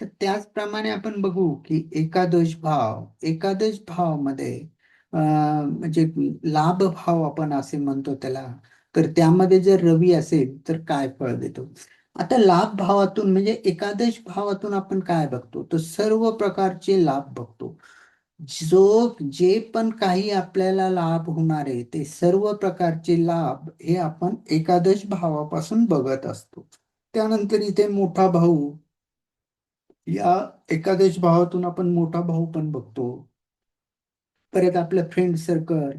तर त्याचप्रमाणे आपण बघू की एकादश भाव एकादश भावमध्ये म्हणजे लाभ भाव आपण असे म्हणतो त्याला. तर त्यामध्ये जर रवी असेल तर काय फळ देतो? आता लाभ भावातून म्हणजे एकादश भावातून आपण काय बघतो? तर सर्व प्रकारचे लाभ बघतो. जो जे पण काही आपल्याला लाभ होणार आहे ते सर्व प्रकारचे लाभ हे आपण एकादश भावापासून बघत असतो. त्यानंतर इथे मोठा भाऊ या एकादश भावातून आपण मोठा भाऊ पण बघतो. परत आपलं फ्रेंड सर्कल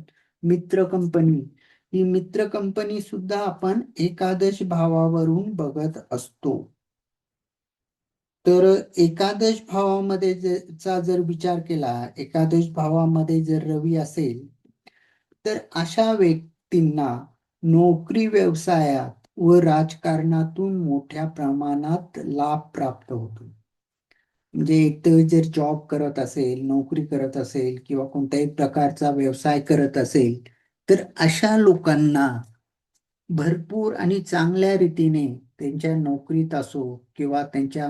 मित्र कंपनी ही मित्र कंपनी सुद्धा आपण एकादश भावावरून बघत असतो. तर एकादश भावामध्ये चा जर विचार केला एकादश भावामध्ये जर रवी असेल तर अशा व्यक्तींना नोकरी व्यवसायात व राजकारणातून मोठ्या प्रमाणात लाभ प्राप्त होतो. म्हणजे एकतर जर जॉब करत असेल नोकरी करत असेल किंवा कोणत्याही प्रकारचा व्यवसाय करत असेल तर अशा लोकांना भरपूर आणि चांगल्या रीतीने त्यांच्या नोकरीत असो किंवा त्यांच्या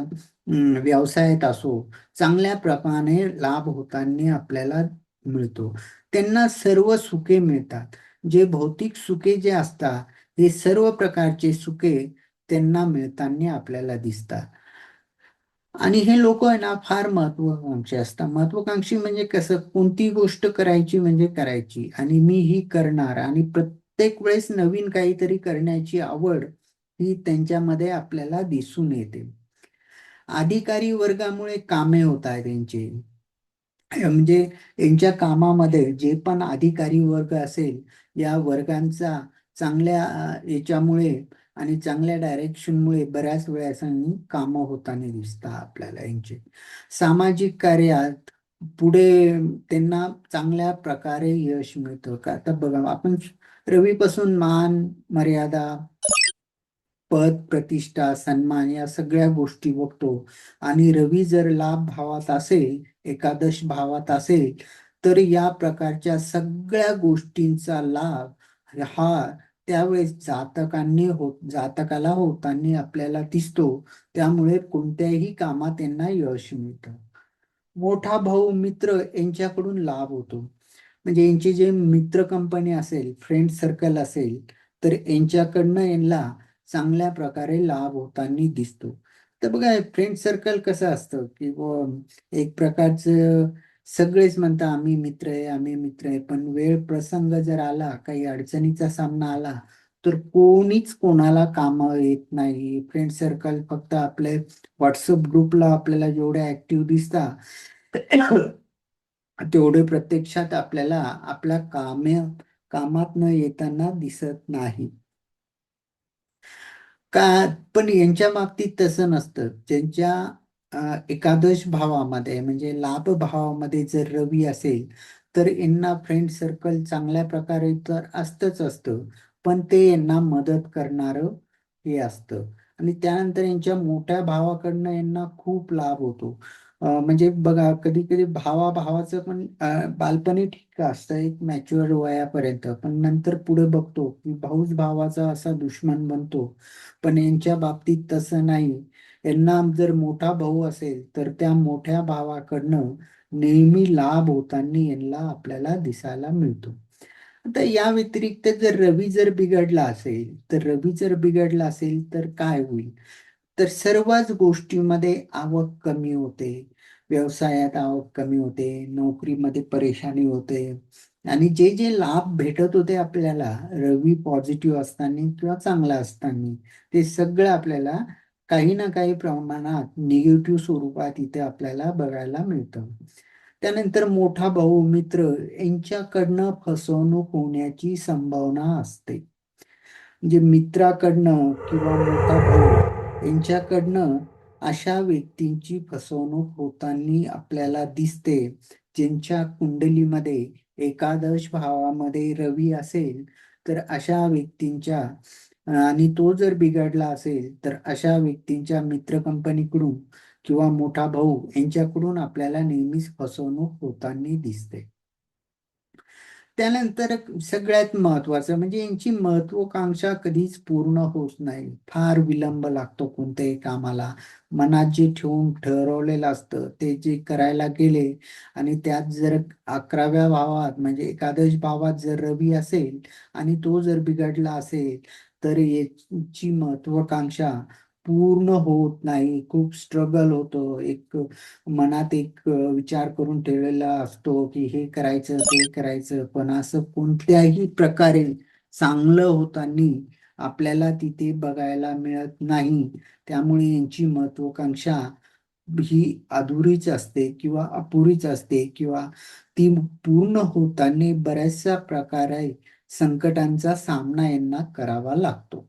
व्यवसायात असो चांगल्या प्रमाणे लाभ होताना आपल्याला मिळतो. त्यांना सर्व सुखे मिळतात. जे भौतिक सुखे जे असतात हे सर्व प्रकारचे सुखे त्यांना मिळताना आपल्याला दिसतात. आणि हे लोक आहे ना फार महत्वाकांक्षी असतात. महत्वाकांक्षी म्हणजे कसं? कोणती गोष्ट करायची म्हणजे करायची. आणि मी ही करणार. आणि प्रत्येक वेळेस नवीन काहीतरी करण्याची आवड ही त्यांच्यामध्ये आपल्याला दिसून येते. अधिकारी वर्गामुळे कामे होत आहेत त्यांची म्हणजे यांच्या कामामध्ये जे पण अधिकारी वर्ग असेल या वर्गांचा चांगल्या याच्यामुळे आणि चांगल्या डायरेक्शनमुळे बऱ्याच वेळेस कामं होताना दिसतात आपल्याला यांचे. सामाजिक कार्यात पुढे त्यांना चांगल्या प्रकारे यश मिळतं का? आता बघा आपण रवीपासून मान मर्यादा पद प्रतिष्ठा सन्मान या सगळ्या गोष्टी बघतो आणि रवी जर लाभ भावात असेल एकादश भावात असेल तर या प्रकारच्या सगळ्या गोष्टींचा लाभ हा त्यावेळेस जातकांनी होत जातकाला होताना आपल्याला दिसतो. त्यामुळे कोणत्याही कामात त्यांना यश मिळतं. मोठा भाऊ मित्र यांच्याकडून लाभ होतो. म्हणजे यांची जे मित्र कंपनी असेल फ्रेंड सर्कल असेल तर यांच्याकडनं यांना चांगल्या प्रकारे लाभ होताना दिसतो. तर बघा फ्रेंड सर्कल कसं असतं? की एक प्रकारचं सगळेच म्हणतात आम्ही मित्र आहे आम्ही मित्र आहे. पण वेळ प्रसंग जर आला काही अडचणीचा सामना आला तर कोणीच कोणाला काम येत नाही. फ्रेंड सर्कल फक्त आपले व्हॉट्सअप ग्रुपला आपल्याला जेवढे ऍक्टिव्ह दिसतात तेवढे प्रत्यक्षात आपल्याला आपल्या कामे कामात न येताना दिसत नाही. का पण यांच्या बाबतीत तसं नसतं. ज्यांच्या एकादश भावामध्ये म्हणजे लाभ भावामध्ये जर रवी असेल तर यांना फ्रेंड सर्कल चांगल्या प्रकारे तर असतंच असतं. पण ते यांना मदत करणारं हे असतं. आणि त्यानंतर यांच्या मोठ्या भावाकडनं यांना खूप लाभ होतो. म्हणजे बघा कधी कधी भावा भावाचं पण बालपणी ठीक असतं एक मॅच्युअर वयापर्यंत. पण नंतर पुढे बघतो की भाऊच भावाचा असा दुश्मन बनतो. पण यांच्या बाबतीत तसं नाही. यांना जर मोठा भाऊ असेल तर त्या मोठ्या भावाकडनं नेहमी लाभ होताना यांना आपल्याला दिसायला मिळतो. आता या व्यतिरिक्त जर रवी जर बिघडला असेल तर रवी जर बिघडला असेल तर काय होईल? तर सर्वच गोष्टीमध्ये आवक कमी होते. व्यवसायात आवक कमी होते नोकरीमध्ये परेशानी होते. आणि जे जे लाभ भेटत होते आपल्याला रवी पॉझिटिव्ह असताना किंवा चांगला असताना ते सगळं आपल्याला काही ना काही प्रमाणात निगेटिव्ह स्वरूपात इथे आपल्याला बघायला मिळतं. त्यानंतर मोठा भाऊ मित्र यांच्याकडनं फसवणूक होण्याची संभावना असते. म्हणजे मित्राकडनं किंवा मोठा भाऊ यांच्याकडनं अशा व्यक्तींची फसवणूक होताना आपल्याला दिसते ज्यांच्या कुंडलीमध्ये एकादश भावामध्ये रवी असेल तर अशा व्यक्तींच्या आणि तो जर बिघडला असेल तर अशा व्यक्तींच्या मित्र कंपनीकडून किंवा मोठा भाऊ यांच्याकडून आपल्याला नेहमीच फसवणूक होताना दिसते. त्यानंतर सगळ्यात महत्वाचं म्हणजे यांची महत्वाकांक्षा कधीच पूर्ण होत नाही. फार विलंब लागतो कोणत्याही कामाला. मनात जे ठेवून ठरवलेलं असतं ते जे करायला गेले आणि त्यात जर अकराव्या भावात म्हणजे एकादश भावात जर रवी असेल आणि तो जर बिघडला असेल तर याची महत्वाकांक्षा पूर्ण होत नाही. खूप स्ट्रगल होतो. एक मनात एक विचार करून ठेवलेला असतो की हे करायचं ते करायचं. पण असं कोणत्याही प्रकारे चांगलं होताना आपल्याला तिथे बघायला मिळत नाही. त्यामुळे यांची महत्वाकांक्षा ही अधुरीच असते किंवा अपुरीच असते किंवा ती पूर्ण होताना बऱ्याचशा प्रकारे संकटांचा सामना यांना करावा लागतो.